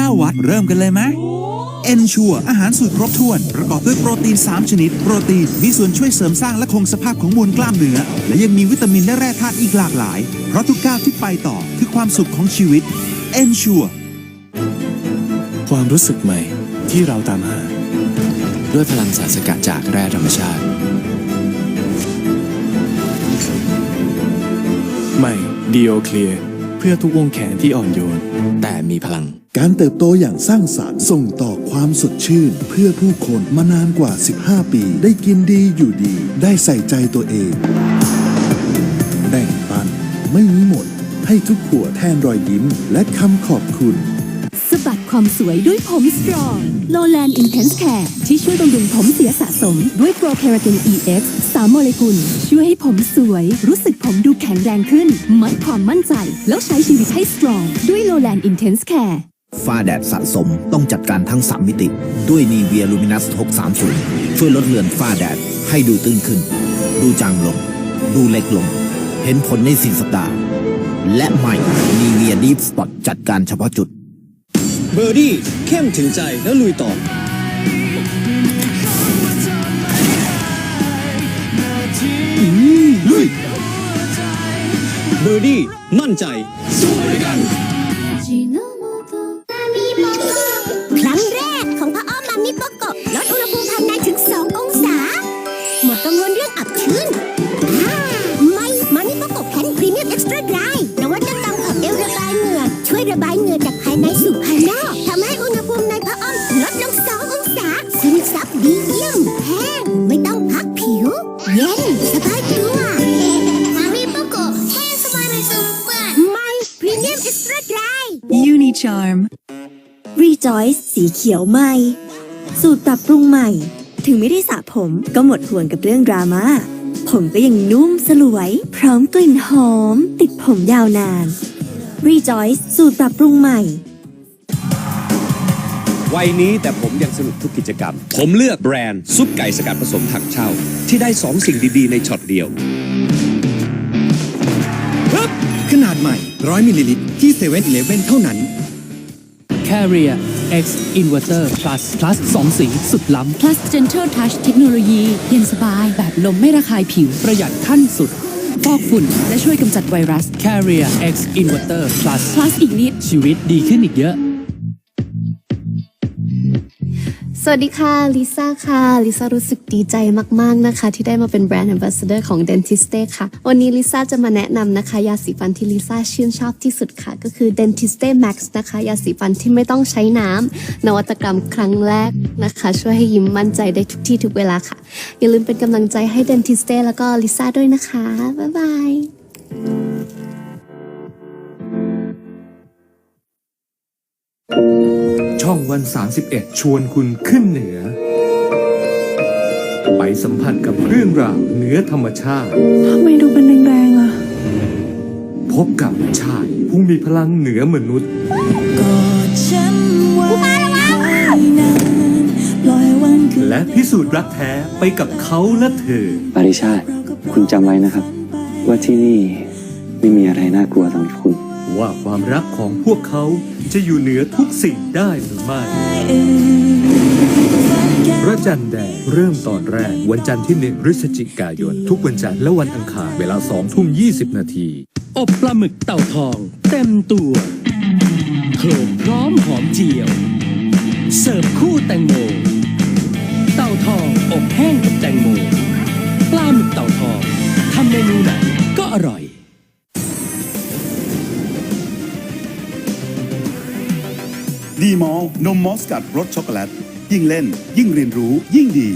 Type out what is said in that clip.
9 วัตต์ เริ่มกันเลยไหมเอนชัวอาหารสูตรครบถ้วน ประกอบด้วยโปรตีน 3 ชนิด โปรตีน มีส่วนช่วยเสริมสร้างและคงสภาพของมวลกล้ามเนื้อ และยังมีวิตามินและแร่ธาตุอีกหลากหลาย เพราะทุกก้าวที่ไปต่อคือความสุขของชีวิตเอนชัวความรู้สึกใหม่ที่เราตามหา ด้วยพลังสารสกัดจากแร่ธรรมชาติ ใหม่ดีโอเคลียเพื่อทุกวงแขนที่อ่อนโยน แต่มีพลัง การเติบโตอย่างสร้างสารรค์ส่งต่อความสดชื่น เพื่อผู้คนมานานกว่า 15 ปี ได้กินดีอยู่ดี ได้ใส่ใจตัวเอง แบ่งปันไม่มีหมด ให้ทุกขัวแทนรอยยิ้ม และคำขอบคุณสะบัดความสวยด้วยผมสตรองโลแลนด์อินเทนส์แคร์ที่ช่วยบำรุงผมเสียสะสม ด้วยโปรเคราติน EX สามโมเลกุล ช่วยให้ผมสวย รู้สึกผมดูแข็งแรงขึ้น มัดความมั่นใจ แล้วใช้ชีวิตให้สตรอง ด้วยโลแลนด์อินเทนส์แคร์ ฝ้าแดดสะสมต้องจัดการทั้ง 3 มิติ ด้วยนีเวียลูมินัส 630 ช่วยลดเลือนฝ้าแดดให้ดูตื้นขึ้น ดูจางลง ดูเล็กลง เห็นผลใน4สัปดาห์ และใหม่นีเวียดีฟสปอตจัดการเฉพาะจุด เบอร์ดี้เข้มถึงใจแล้วลุยต่อลุยเบอร์ดี้มั่นใจค ในสู่ภายนอกทำให้อุณหภูมิในพ่ออ้อมลดลง2องศาซึมซับดีเยี่ยมแห้งไม่ต้องพักผิว เย็นสบายตัวมามิโปโกะแห้งสบายไม่ซึมเปื้อนไม่พรีเมียมเอ็กซ์ตร้าดราย Unicharm Rejoice สีเขียวใหม่ สูตรปรับปรุงใหม่ ถึงไม่ได้สระผมก็หมดห่วงกับเรื่องดราม่าผมก็ยังนุ่มสลวย พร้อมกลิ่นหอม ติดผมยาวนาน Rejoice สูตรปรับปรุงใหม่ วัยนี้แต่ผมยังสนุกทุกกิจกรรม ผมเลือกแบรนด์ซุปไก่สกัดผสมถังเช่า ที่ได้สองสิ่งดีๆ ในช็อตเดียว ขนาดใหม่ 100 มิลลิลิตรที่7 e เ e ่ e อเท่านั้น Carrier X Inverter Plus Plus 2สีสุดล้ Plus Gentle Touch เทคโนโลยีเย็นสบายแบบลมไม่ระคายผิวำประหยัดขั้นสุด ฟอกฝุ่น และช่วยกำจัดไวรัส Carrier X Inverter Plus Plus อีกนิด ชีวิตดีขึ้นอีกเยอะ วัสดีค่ะ ลิซ่าค่ะ ลิซ่ารู้สึกดีใจมาก ๆ นะคะ ที่ได้มาเป็นแบรนด์ a m b a s s a d o r ของ Dentiste ค่ะ วันนี้ลิซ่าจะมาแนะนำนะคะ ยาสีฟันที่ลิซ่าชื่นชอบที่สุดค่ะ ก็คือ Dentiste Max นะคะ ยาสีฟันที่ไม่ต้องใช้น้ำนวัตกรรมครั้งแรกนะคะ ช่วยให้ยิ้มมั่นใจได้ทุกที่ทุกเวลาค่ะ อย่าลืมเป็นกำลังใจให้ Dentiste แล้วก็ลิซ่าด้วยนะคะ บ๊ายบาย ช่องวัน 31 ชวนคุณขึ้นเหนือ ไปสัมผัสกับเรื่องราวเหนือธรรมชาติ ทำไมดูเป็นแดงๆอะ พบกับชาติผู้มีพลังเหนือมนุษย์ และพิสูจน์รักแท้ไปกับเขาและเธอ ปาริชาติ คุณจำไว้นะครับ ว่าที่นี่ไม่มีอะไรน่ากลัวสำหรับคุณ ว่าความรักของพวกเขา จะอยู่เหนือทุกสิ่งได้หรือไม่พระจันทร์แดงเริ่มตอนแรก วันจันทร์ที่หนึ่งพฤศจิกายน ทุกวันจันทร์และวันอังคารเวลาสองทุ่มยีนาที อบปลาหมึกเต่าทอง เต็มตัวโขลกพร้อมหอมเจียว เสิร์ฟคู่แตงโม เต่าทองอบแห้งกับแตงโม ปลาหมึกเต่าทองทำเมนูไหนก็อร่อย ดีมอลนมมอสกัดรสช็อกโกแลตยิ่งเล่น ยิ่งเรียนรู้ยิ่งดี